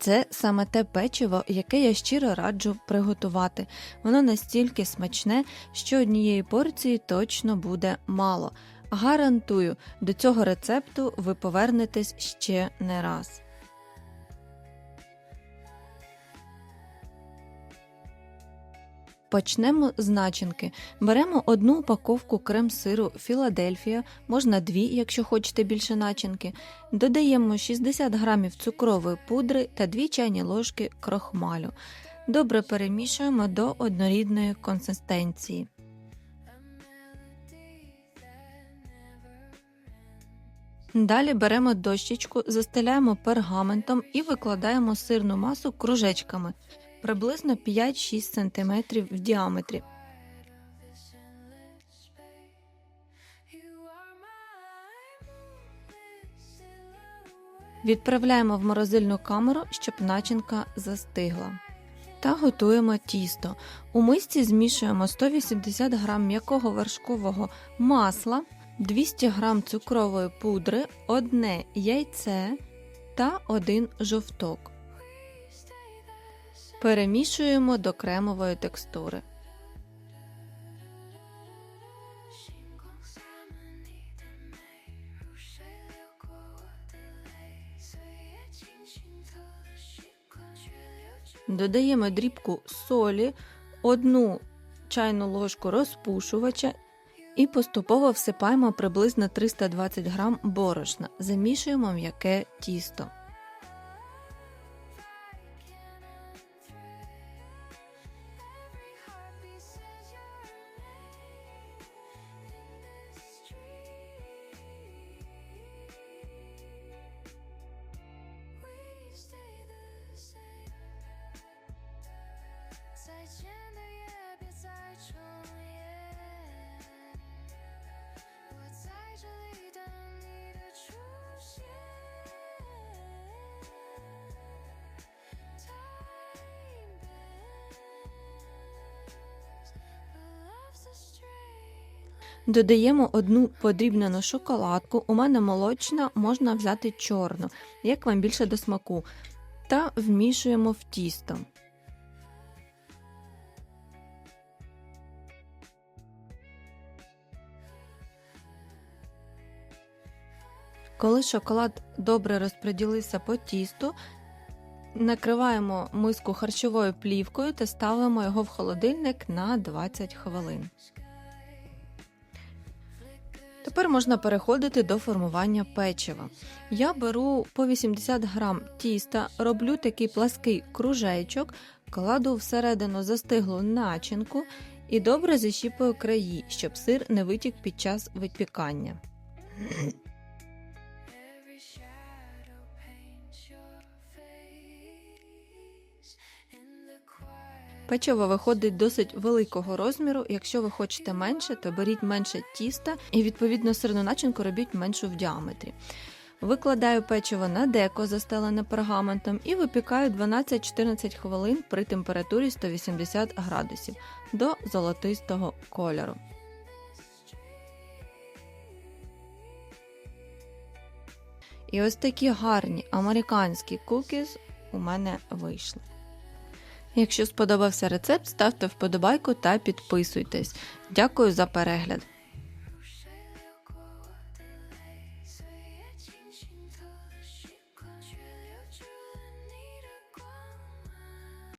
Це саме те печиво, яке я щиро раджу приготувати. Воно настільки смачне, що однієї порції точно буде мало. Гарантую, до цього рецепту ви повернетесь ще не раз. Почнемо з начинки. Беремо одну упаковку крем-сиру Філадельфія, можна дві, якщо хочете більше начинки. Додаємо 60 грамів цукрової пудри та 2 чайні ложки крохмалю. Добре перемішуємо до однорідної консистенції. Далі беремо дощечку, застеляємо пергаментом і викладаємо сирну масу кружечками приблизно 5-6 см в діаметрі. Відправляємо в морозильну камеру, щоб начинка застигла. Та готуємо тісто. У мисці змішуємо 180 г м'якого вершкового масла, 200 г цукрової пудри, одне яйце та один жовток. Перемішуємо до кремової текстури. Додаємо дрібку солі, одну чайну ложку розпушувача і поступово всипаємо приблизно 320 г борошна. Замішуємо м'яке тісто. Додаємо одну подрібнену шоколадку, у мене молочна, можна взяти чорну, як вам більше до смаку, та вмішуємо в тісто. Коли шоколад добре розподілився по тісту, накриваємо миску харчовою плівкою та ставимо його в холодильник на 20 хвилин. Тепер можна переходити до формування печива. Я беру по 80 грам тіста, роблю такий плаский кружечок, кладу всередину застиглу начинку і добре защіпую краї, щоб сир не витік під час випікання. Печиво виходить досить великого розміру. Якщо ви хочете менше, то беріть менше тіста і відповідно сирну начинку робіть меншу в діаметрі. Викладаю печиво на деко, застелене пергаментом, і випікаю 12-14 хвилин при температурі 180 градусів до золотистого кольору. І ось такі гарні американські кукіс у мене вийшли. Якщо сподобався рецепт, ставте вподобайку та підписуйтесь. Дякую за перегляд!